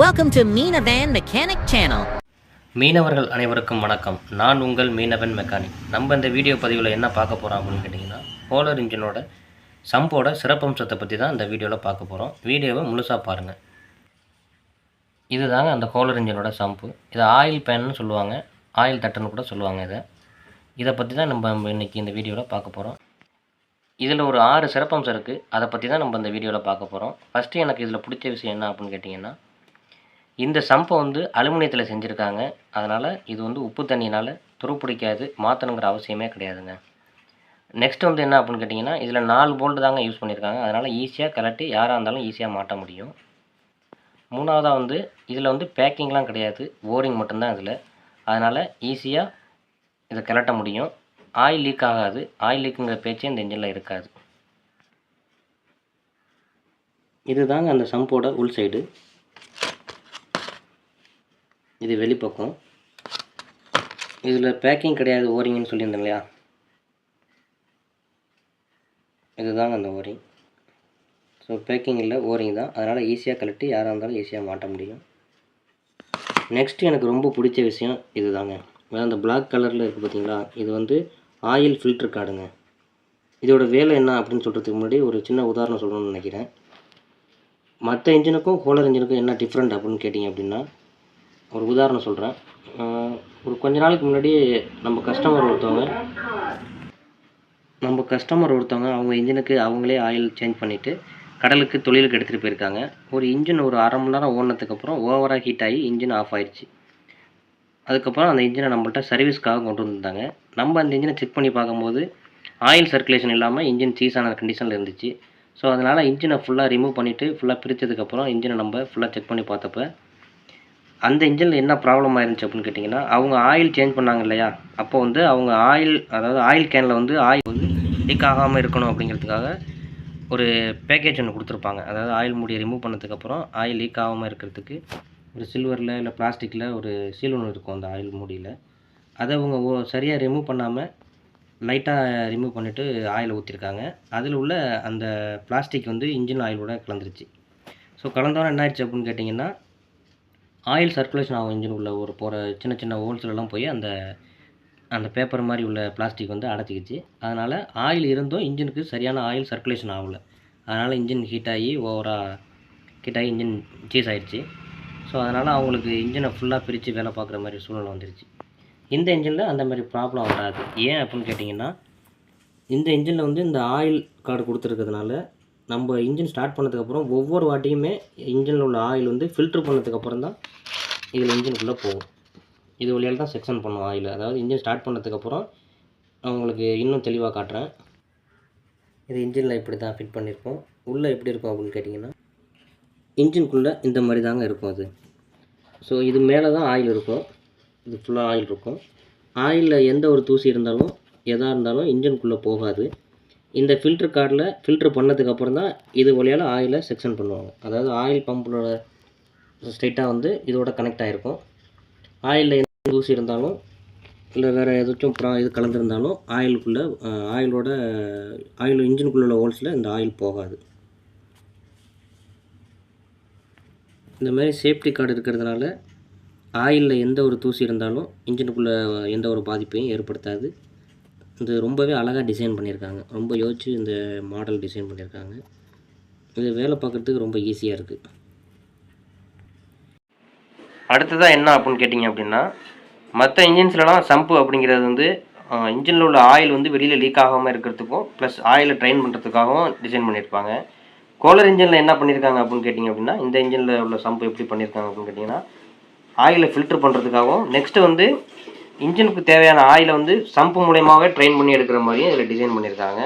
Welcome to Minavan mechanic channel மீனவர்கள் அனைவருக்கும் வணக்கம். நான் உங்கள் மீனவன் மெக்கானிக். நம்ம இந்த வீடியோ பதிவில் என்ன பார்க்க போகிறோம் அப்படின்னு கேட்டிங்கன்னா போலர் இன்ஜினோட சம்போட சிறப்பம்சத்தை பற்றி தான் இந்த வீடியோவில் பார்க்க போகிறோம் வீடியோவை முழுசாக பாருங்கள் இதுதாங்க அந்த கோலர் இன்ஜினோட சம்பு. இதை ஆயில் பேன்னு சொல்லுவாங்க. ஆயில் தட்டுன்னு கூட சொல்லுவாங்க இதை. இதை பற்றி தான் நம்ம இன்றைக்கி இந்த வீடியோவில் பார்க்க போகிறோம் இதில் ஒரு ஆறு சிறப்பம்சம் இருக்குது அதை பற்றி தான் நம்ம இந்த வீடியோவில் பார்க்க போகிறோம் ஃபஸ்ட்டு எனக்கு இதில் பிடிச்ச விஷயம் என்ன அப்படின்னு கேட்டிங்கன்னா இந்த சம்பை வந்து அலுமினியத்தில் செஞ்சுருக்காங்க. அதனால் இது வந்து உப்பு தண்ணினால் துருப்பிடிக்காது மாற்றணுங்கிற அவசியமே கிடையாதுங்க. நெக்ஸ்ட் வந்து என்ன அப்படின்னு கேட்டிங்கன்னா இதில் நாலு போல்டு தாங்க யூஸ் பண்ணியிருக்காங்க அதனால் ஈஸியாக கலட்டி யாராக இருந்தாலும் ஈஸியாக மாட்ட முடியும். மூணாவதாக வந்து இதில் வந்து பேக்கிங்லாம் கிடையாது. ஓரிங் மட்டும்தான் இதில். அதனால் ஈஸியாக இதை கிளட்ட முடியும். ஆயில் லீக் ஆகாது. ஆயில் லீக்குங்கிற பேச்சே இந்த இன்ஜினில் இருக்காது. இதுதாங்க அந்த சம்போட உள் சைடு இது வெளிப்பக்கம். இதில் பேக்கிங் கிடையாது ஓரிங்னு சொல்லியிருந்தேன் இல்லையா இதுதாங்க அந்த ஓரிங். ஸோ பேக்கிங் இல்லை ஓரிங் தான். அதனால் ஈஸியாக கழட்டி யாராக இருந்தாலும் ஈஸியாக மாட்ட முடியும். நெக்ஸ்ட் எனக்கு ரொம்ப பிடிச்ச விஷயம் இதுதாங்க. தாங்க அந்த பிளாக் கலரில் இருக்குது பார்த்தீங்களா இது வந்து ஆயில் ஃபில்டர் கார்டுங்க இதோட வேலை என்ன அப்படின்னு சொல்கிறதுக்கு முன்னாடி ஒரு சின்ன உதாரணம் சொல்லணும்னு நினைக்கிறேன். மற்ற இன்ஜினுக்கும் ஹோலர் இன்ஜினுக்கும் என்ன டிஃப்ரெண்ட் அப்படின்னு கேட்டிங்க அப்படின்னா ஒரு உதாரணம் சொல்கிறேன் ஒரு கொஞ்ச நாளைக்கு முன்னாடி நம்ம கஸ்டமர் ஒருத்தவங்க நம்ம கஸ்டமர் ஒருத்தவங்க அவங்க இன்ஜினுக்கு அவங்களே ஆயில் சேஞ்ச் பண்ணிவிட்டு கடலுக்கு தொழிலுக்கு எடுத்துகிட்டு போயிருக்காங்க. ஒரு இன்ஜின் ஒரு அரை மணி நேரம் ஓடினதுக்கப்புறம் ஓவராக ஹீட் ஆகி இன்ஜின் ஆஃப் ஆயிடுச்சு அதுக்கப்புறம் அந்த இன்ஜினை நம்மள்ட்ட சர்வீஸ்க்காக கொண்டு வந்திருந்தாங்க. நம்ம அந்த இன்ஜினை செக் பண்ணி பார்க்கும்போது ஆயில் சர்க்குலேஷன் இல்லாமல் இன்ஜின் சீஸான கண்டிஷனில் இருந்துச்சு. ஸோ அதனால் இன்ஜினை ஃபுல்லாக ரிமூவ் பண்ணிவிட்டு ஃபுல்லாக பிரித்ததுக்கப்புறம் இன்ஜினை நம்ம ஃபுல்லாக செக் பண்ணி பார்த்தப்ப அந்த இன்ஜினில் என்ன ப்ராப்ளம் ஆயிருந்துச்சு அப்படின்னு கேட்டிங்கன்னா அவங்க ஆயில் சேஞ்ச் பண்ணாங்க இல்லையா? அப்போ வந்து அவங்க ஆயில் அதாவது ஆயில் கேனில் வந்து ஆயில் வந்து லீக் ஆகாமல் இருக்கணும் அப்படிங்கிறதுக்காக ஒரு பேக்கேஜ் ஒன்று கொடுத்துருப்பாங்க. அதாவது ஆயில் மூடியை ரிமூவ் பண்ணதுக்கப்புறம் ஆயில் லீக் ஆகாமல் இருக்கிறதுக்கு ஒரு சில்வரில் இல்லை பிளாஸ்டிக்கில் ஒரு சீல் ஒன்று இருக்கும் அந்த ஆயில் மூடியில். அதை அவங்க ஓ சரியாக ரிமூவ் பண்ணாமல் லைட்டாக ரிமூவ் பண்ணிவிட்டு ஆயில் ஊற்றிருக்காங்க அதில் உள்ள அந்த பிளாஸ்டிக் வந்து இன்ஜின் ஆயிலோட கலந்துருச்சு. ஸோ கலந்தோன்னே என்ன ஆயிடுச்சு அப்படின்னு கேட்டிங்கன்னா ஆயில் சர்க்குலேஷன் ஆகும் இன்ஜின் உள்ள ஒரு போகிற சின்ன சின்ன ஹோல்ஸ்லலாம் போய் அந்த அந்த பேப்பர் மாதிரி உள்ள பிளாஸ்டிக் வந்து அடைச்சிக்கிச்சு. அதனால் ஆயில் இருந்தும் இன்ஜினுக்கு சரியான ஆயில் சர்க்குலேஷன் ஆகல. அதனால் இன்ஜின் ஹீட் ஆகி ஓவராக ஹீட் ஆகி இன்ஜின் சீஸ் ஆகிடுச்சு ஸோ அதனால் அவங்களுக்கு இன்ஜினை ஃபுல்லாக பிரித்து வேலை பார்க்குற மாதிரி சூழ்நிலை வந்துருச்சு. இந்த இன்ஜினில் அந்த மாதிரி ப்ராப்ளம் வராது. ஏன் அப்படின்னு கேட்டிங்கன்னா இந்த இன்ஜினில் வந்து இந்த ஆயில் கார்டு கொடுத்துருக்கிறதுனால நம்ம இன்ஜின் ஸ்டார்ட் பண்ணதுக்கப்புறம் ஒவ்வொரு வாட்டியுமே இன்ஜினில் உள்ள ஆயில் வந்து ஃபில்ட்ரு பண்ணதுக்கப்புறம் தான் இதில் இன்ஜினுக்குள்ளே போகும். இது வழியால் தான் செக்ஷன் பண்ணும் ஆயில் அதாவது இன்ஜின் ஸ்டார்ட் பண்ணதுக்கப்புறம் உங்களுக்கு இன்னும் தெளிவாக காட்டுறேன். இது இன்ஜினில் இப்படி தான் ஃபிட் பண்ணியிருக்கோம் உள்ளே எப்படி இருக்கும் அப்படின்னு கேட்டிங்கன்னா இன்ஜினுக்குள்ளே இந்த மாதிரி தாங்க இருக்கும் அது. ஸோ இது மேலே தான் ஆயில் இருக்கும். இது ஃபுல்லாக ஆயில் இருக்கும். ஆயிலில் எந்த ஒரு தூசி இருந்தாலும் எதாக இருந்தாலும் இன்ஜினுக்குள்ளே போகாது. இந்த ஃபில்ட்ரு கார்டில் ஃபில்ட்ரு பண்ணதுக்கப்புறம் தான் இது வழியால் ஆயிலை செக்ஷன் பண்ணுவாங்க. அதாவது ஆயில் பம்பிலோட ஸ்ட்ரெயிட்டாக வந்து இதோட கனெக்ட் ஆகிருக்கும் ஆயிலில் எந்த தூசி இருந்தாலும் இல்லை வேறு ஏதாச்சும் ப்ரா இது கலந்துருந்தாலும் ஆயிலுக்குள்ளே ஆயிலோட ஆயில் இன்ஜினுக்குள்ள உள்ள ஹோல்ஸில் இந்த ஆயில் போகாது. இந்த மாதிரி சேஃப்டி கார்டு இருக்கிறதுனால ஆயிலில் எந்த ஒரு தூசி இருந்தாலும் இன்ஜினுக்குள்ளே எந்த ஒரு பாதிப்பையும் ஏற்படுத்தாது. இது ரொம்பவே அழகாக டிசைன் பண்ணியிருக்காங்க. ரொம்ப யோசித்து இந்த மாடல் டிசைன் பண்ணியிருக்காங்க. இது வேலை பார்க்குறதுக்கு ரொம்ப ஈஸியாக இருக்குது அடுத்ததாக என்ன அப்படின்னு கேட்டிங்க அப்படின்னா மற்ற இன்ஜின்ஸ்லலாம் சம்பு அப்படிங்கிறது வந்து இன்ஜினில் உள்ள ஆயில் வந்து வெளியில் லீக் ஆகாமல் இருக்கிறதுக்கும் ப்ளஸ் ஆயிலை ட்ரைன் பண்ணுறதுக்காகவும் டிசைன் பண்ணியிருப்பாங்க. கோலர் இன்ஜினில் என்ன பண்ணியிருக்காங்க அப்படின்னு கேட்டிங்க அப்படின்னா இந்த இன்ஜினில் உள்ள சம்பு எப்படி பண்ணியிருக்காங்க அப்படின்னு கேட்டிங்கன்னா ஆயிலை ஃபில்டர் பண்ணுறதுக்காகவும் நெக்ஸ்ட்டு வந்து இன்ஜினுக்கு தேவையான ஆயிலை வந்து சம்பு மூலயமாவே ட்ரெயின் பண்ணி எடுக்கிற மாதிரியும் இதில் டிசைன் பண்ணியிருக்காங்க.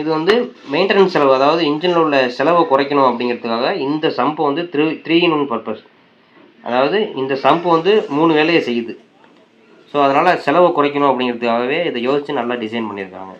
இது வந்து மெயின்டெனன்ஸ் செலவு அதாவது இன்ஜினில் உள்ள செலவை குறைக்கணும் அப்படிங்கிறதுக்காக இந்த சம்பு வந்து three three in one purpose அதாவது இந்த சம்பு வந்து மூணு வேலையை செய்யுது. ஸோ அதனால் செலவை குறைக்கணும் அப்படிங்கிறதுக்காகவே இதை யோசித்து நல்லா டிசைன் பண்ணியிருக்காங்க.